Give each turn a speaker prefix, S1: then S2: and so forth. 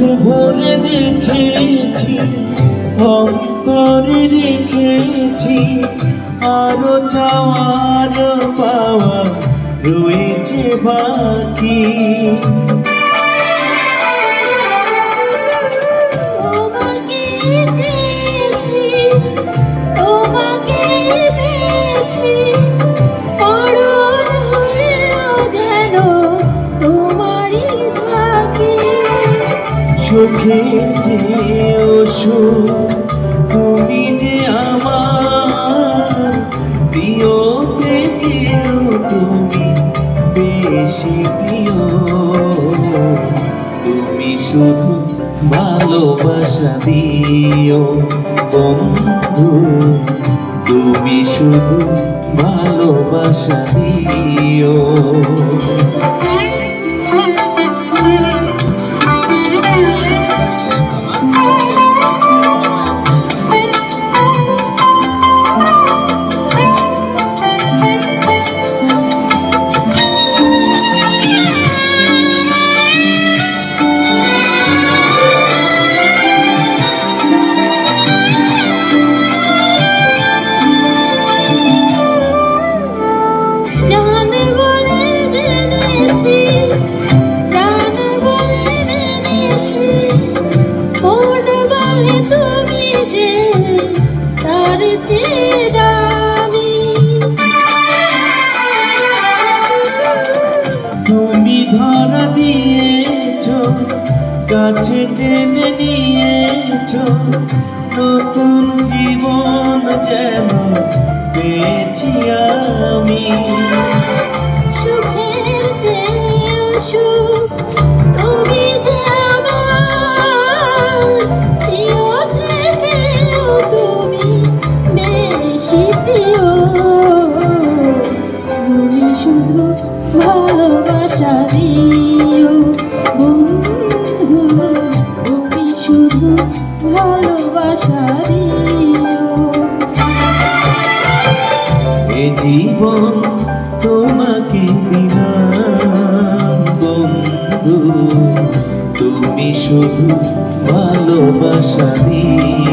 S1: চোখে ভরে দেখেছি অন্তরে রেখেছি আরও চাওয়ার পাওয়া রয়েছে বাকি। চোখের যে তুমি যে আমার প্রিয় থেকেও তুমি বেশি তুমি শুধু ভালোবাসা দিও বন্ধু তুমি শুধু ভালোবাসা দিও। কাছে টেনে নিয়েছ নতুন জীবন যেন পেয়েছি আমি।
S2: তুমি যে তুমি ভালোবাসা দিও ভালোবাসা দিও।
S1: এ জীবন তোমাকে দিলাম বন্ধু। তুমি শুধু ভালোবাসা দিও।